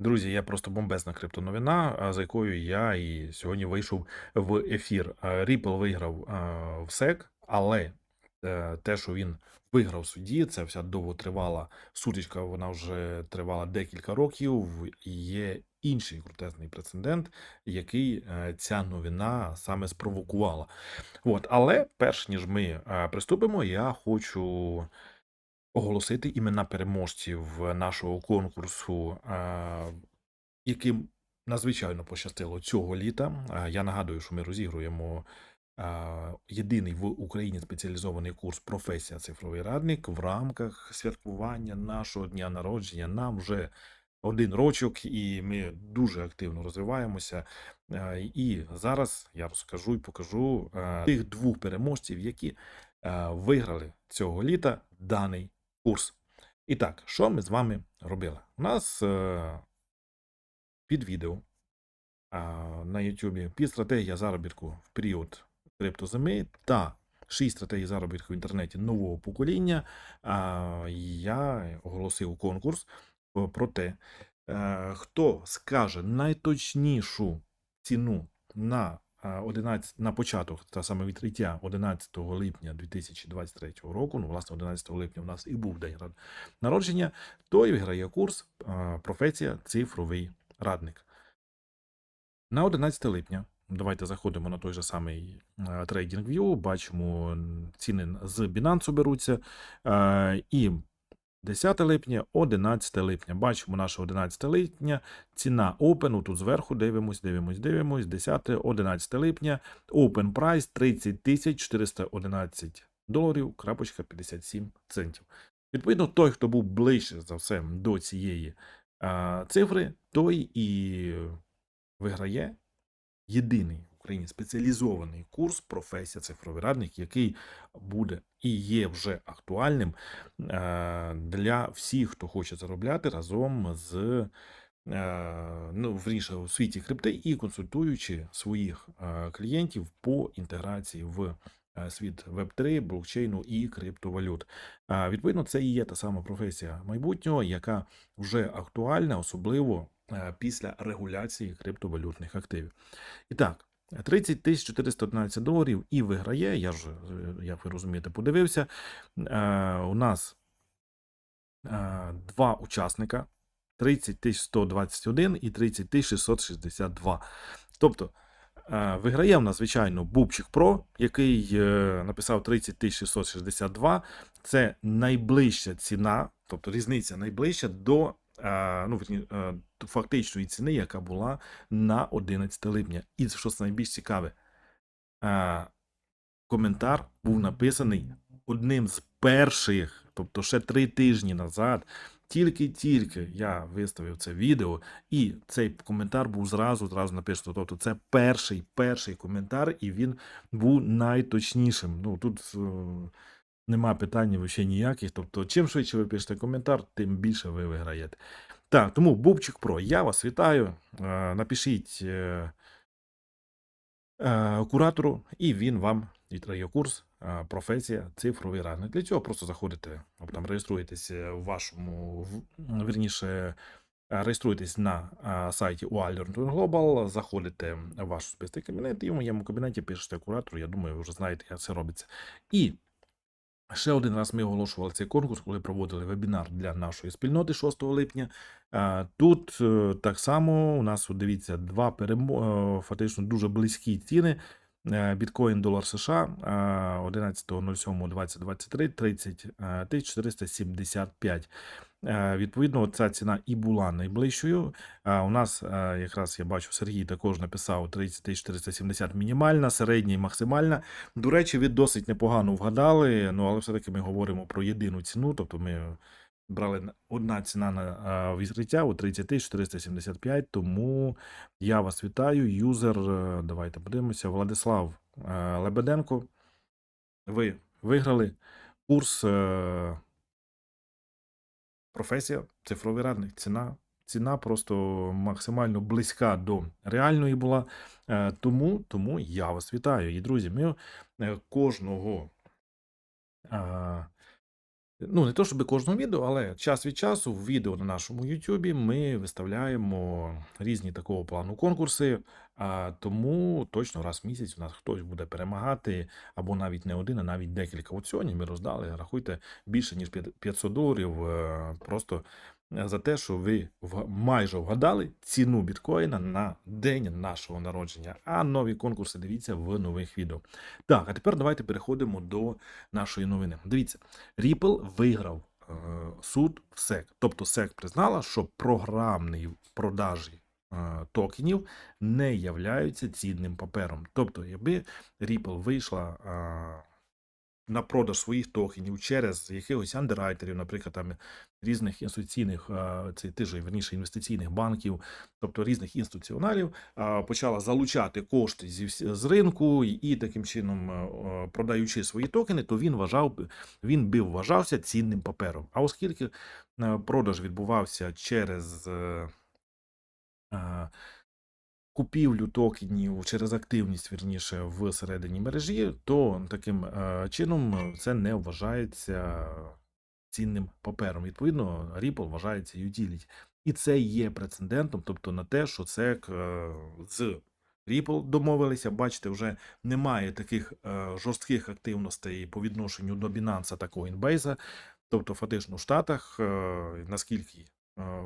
Друзі, я просто бомбезна криптоновина, за якою я і сьогодні вийшов в ефір. Ripple виграв в SEC, але е, те, що він виграв в суді, це вся довготривала сутичка, вона вже тривала декілька років. Є інший крутезний прецедент, який е, ця новина саме спровокувала. От, але перш ніж ми е, приступимо, я хочу оголосити імена переможців нашого конкурсу, яким надзвичайно пощастило цього літа. Я нагадую, що ми розігруємо єдиний в Україні спеціалізований курс професія цифровий радник в рамках святкування нашого дня народження. Нам вже один рочок, і ми дуже активно розвиваємося. І зараз я розкажу і покажу тих двох переможців, які виграли цього літа даний курс. І так, що ми з вами робили? У нас е, під відео на YouTube під стратегія заробітку в період криптозими та 6 стратегій заробітку в інтернеті нового покоління. Я оголосив конкурс про те, е, хто скаже найточнішу ціну на 11, на початок, та саме відкриття 11 липня 2023 року, ну, власне, 11 липня у нас і був день народження, той виграє курс професія цифровий радник. На 11 липня давайте заходимо на той же самий TradingView, бачимо ціни з Binance беруться. І 10 липня, 11 липня. Бачимо наше 11 липня. Ціна Open, тут зверху дивимось, дивимось, дивимось. 10, 11 липня. Open Price 30 411 доларів, крапочка 57 центів. Відповідно, той, хто був ближче за все до цієї а, цифри, той і виграє єдиний Україні спеціалізований курс професія цифровий радник, який буде і є вже актуальним е, для всіх, хто хоче заробляти разом з е, ну, вірніше, у світі крипти і консультуючи своїх е, клієнтів по інтеграції в світ Web3, блокчейну і криптовалют. Відповідно, це і є та сама професія майбутнього, яка вже актуальна, особливо після регуляції криптовалютних активів. І так, 30 тисяч 411 доларів і виграє. Я ж, е, як ви розумієте, подивився. Е, У нас е, два учасника: 30 121 і 30 662. Тобто. е, Виграє в нас, звичайно, Бубчик Про, який е, написав 30 662. Це найближча ціна, тобто різниця найближча до ну, верні, е, фактичної ціни, яка була на 11 липня. І що найбільш цікаве, е, коментар був написаний одним з перших, тобто ще три тижні назад. Тільки-тільки я виставив це відео, і цей коментар був зразу зразу написано. Тобто, це перший перший коментар, і він був найточнішим. Ну тут е, нема питань взагалі ніяких. Тобто, чим швидше ви пишете коментар, тим більше ви виграєте. Так, тому Бубчик Про, я вас вітаю. Е, Напишіть е, е, куратору, і він вам відкриє курс професія цифровий радник. Для цього просто заходите або там реєструєтесь в вашому в- вірніше. е, Реєструєтесь на сайті Wild Global, заходите в ваш особистий кабінет і в моєму кабінеті пишете куратору. Я думаю, ви вже знаєте, як це робиться. І Ще один раз ми оголошували цей конкурс, коли проводили вебінар для нашої спільноти 6 липня. Тут е, так само у нас, дивіться, два перемо... е, фактично дуже близькі ціни. Е, Біткоін долар США е, 11.07.2023 30 е, тисяч 475. Е, Відповідно, ця ціна і була найближчою. У нас е, якраз я бачу, Сергій також написав 30 470 мінімальна, середня і максимальна. До речі, ви досить непогано вгадали, ну але все-таки ми говоримо про єдину ціну, тобто ми брали одна ціна на відкриття у 30 475, тому я вас вітаю. Юзер, е, давайте подивимося, Владислав е, Лебеденко. Ви виграли курс е, професія, цифровий радник, ціна. Ціна просто максимально близька до реальної була. Е, Тому, тому я вас вітаю. І, друзі, ми е, кожного. Ну, не то щоб кожного відео, але час від часу в відео на нашому Ютубі ми виставляємо різні такого плану конкурси. А тому точно раз в місяць у нас хтось буде перемагати, або навіть не один, а навіть декілька. Сьогодні ми роздали, рахуйте, більше ніж 500 доларів е, просто за те, що ви майже вгадали ціну біткоїна на день нашого народження. А нові конкурси дивіться в нових відео. Так, а тепер давайте переходимо до нашої новини. Дивіться, Ripple виграв е, суд в SEC. Тобто SEC признала, що програмні продажі е, токенів не являються цінним папером. Тобто, якби Ripple вийшла е, на продаж своїх токенів через якихось андеррайтерів, наприклад, там різних інституційних, е, це ти ж верніше інвестиційних банків, тобто різних інституціоналів, почала залучати кошти зі з ринку і, таким чином, е, продаючи свої токени, то він вважав він би вважався цінним папером. А оскільки е, продаж відбувався через е, купівлю токенів через активність, вірніше, всередині мережі, то таким е, чином це не вважається цінним папером. Відповідно, Ripple вважається utility. І це є прецедентом, тобто на те, що це е, з Ripple домовилися. Бачите, вже немає таких е, жорстких активностей по відношенню до Binance та Coinbase. Тобто, фактично в Штатах, наскільки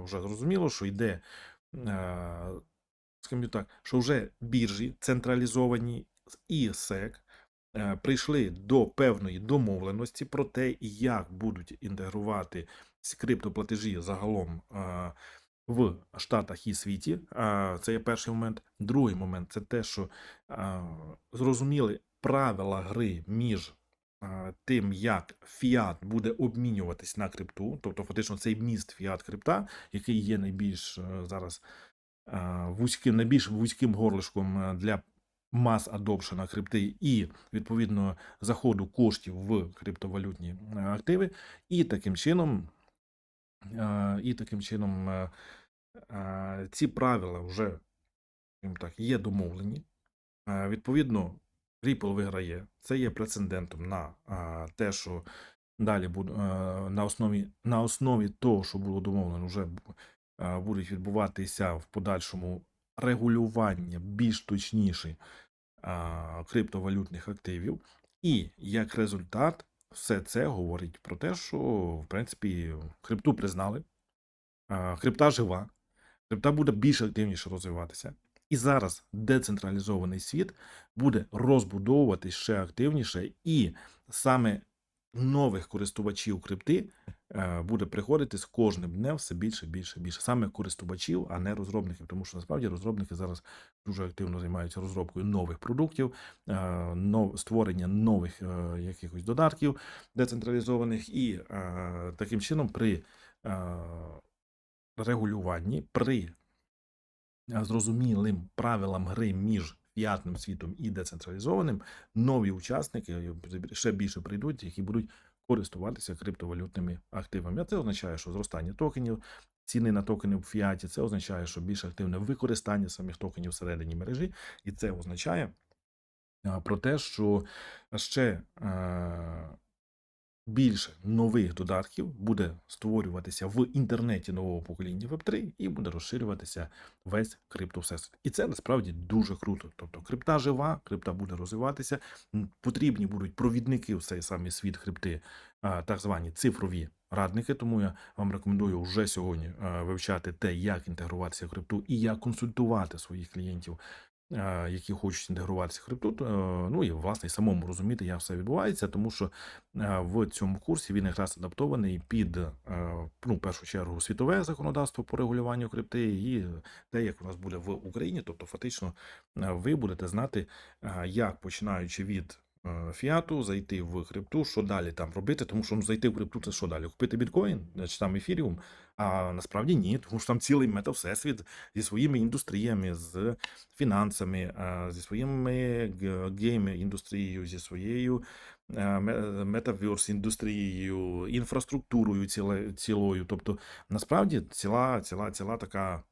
вже зрозуміло, що йде, скажімо так, що вже біржі централізовані і SEC е, прийшли до певної домовленості про те, як будуть інтегрувати ці криптоплатежі загалом е, в Штатах і світі. Е, Це є перший момент. Другий момент це те, що зрозуміли правила гри між тим, як фіат буде обмінюватись на крипту, тобто фактично цей міст фіат крипта, який є найбільш зараз вузьким, найбільш вузьким горлишком е, для мас адопшена крипти і відповідно заходу коштів в криптовалютні е, активи, і таким чином, е, і таким чином е, е, ці правила вже так, є домовлені. Е, Відповідно, Ripple виграє. Це є прецедентом на е, те, що далі буде е, на основі, на основі того, що було домовлено, вже е, будуть відбуватися в подальшому регулювання більш точніше криптовалютних активів. І як результат, все це говорить про те, що в принципі крипту признали, а, крипта жива, крипта буде більш активніше розвиватися. І зараз децентралізований світ буде розбудовуватись ще активніше, і саме нових користувачів крипти е, буде приходити з кожним днем все більше, більше, більше. Саме користувачів, а не розробників, тому що насправді розробники зараз дуже активно займаються розробкою нових продуктів, е, створення нових е, якихось додатків децентралізованих, і таким чином при регулюванні, при зрозумілим правилам гри між фіатним світом і децентралізованим, нові учасники е, ще більше прийдуть, які будуть користуватися криптовалютними активами. А це означає, що зростання токенів, ціни на токени в фіаті, це означає, що більш активне використання самих токенів всередині мережі, і це означає про те, що ще е, більше нових додатків буде створюватися в інтернеті нового покоління Web3 і буде розширюватися весь криптовсесвіт. І це насправді дуже круто. Тобто крипта жива, крипта буде розвиватися. Потрібні будуть провідники в цей самий світ крипти, так звані цифрові радники. Тому я вам рекомендую вже сьогодні вивчати те, як інтегруватися в крипту і як консультувати своїх клієнтів які хочуть інтегруватися в крипту, е, ну і власне самому розуміти, як все відбувається, тому що е, в цьому курсі він якраз адаптований під е, ну, в першу чергу світове законодавство по регулюванню крипти і те, як у нас буде в Україні. Тобто, фактично, е, ви будете знати, е, як починаючи від. Е, Фіату зайти в крипту, що далі там робити, тому що ну, зайти в крипту це що далі? Купити біткоін чи там ефіріум? А насправді ні, тому що там цілий метавсесвіт зі своїми індустріями, з фінансами, зі своїми гейм індустрією, зі своєю метаверс індустрією, інфраструктурою цілою. Тобто, насправді ціла, ціла, ціла така.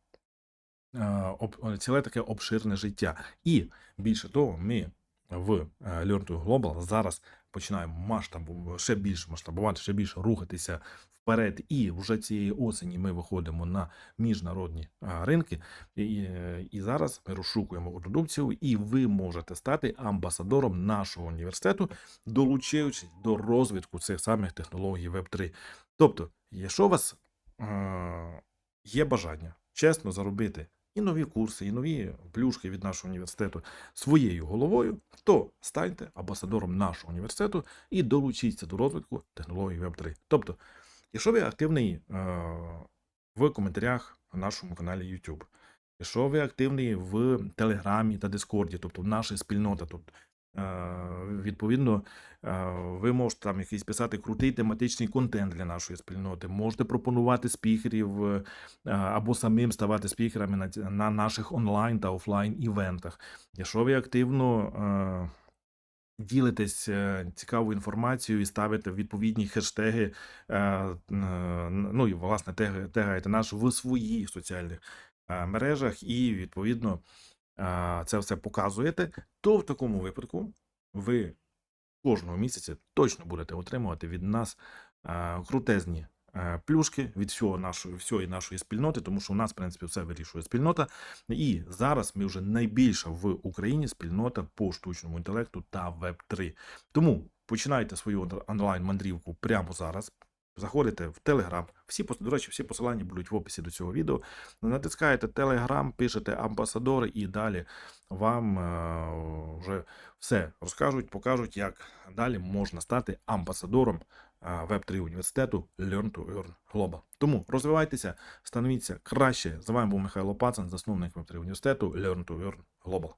Ціле таке обширне життя. І більше того, ми в е, Learn to Global зараз починаємо масштабу ще більше масштабувати, ще більше рухатися вперед. І вже цієї осені ми виходимо на міжнародні ринки. І, е, і зараз ми розшукуємо продукцію, і ви можете стати амбасадором нашого університету, долучаючись до розвитку цих самих технологій Web3. Тобто, якщо у вас е, є бажання чесно заробити і нові курси, і нові плюшки від нашого університету своєю головою, то станьте амбасадором нашого університету і долучіться до розвитку технологій Web3. Тобто, якщо ви активний е, в коментарях на нашому каналі YouTube, якщо ви активний в Телеграмі та Дискорді, тобто в нашій спільноті, тобто, відповідно, е, ви можете там якийсь писати крутий тематичний контент для нашої спільноти, можете пропонувати спікерів е, або самим ставати спікерами на, наших онлайн та офлайн івентах. Якщо ви активно е, ділитесь е, цікавою інформацією і ставите відповідні хештеги, е, е, ну і власне тегаєте наш в своїх соціальних е, мережах, і відповідно е, це все показуєте, то в такому випадку ви кожного місяця точно будете отримувати від нас крутезні плюшки від всього нашої, всієї нашої спільноти, тому що у нас, в принципі, все вирішує спільнота. І зараз ми вже найбільша в Україні спільнота по штучному інтелекту та Web3. Тому починайте свою онлайн-мандрівку прямо зараз. Заходите в Телеграм. Всі до речі, всі посилання будуть в описі до цього відео. Натискаєте Телеграм, пишете амбасадори, і далі вам е, вже все розкажуть, покажуть, як далі можна стати амбасадором Web3 університету Learn to Earn Global. Тому розвивайтеся, становіться краще. З вами був Михайло Пацан, засновник Web3 університету Learn to Earn Global.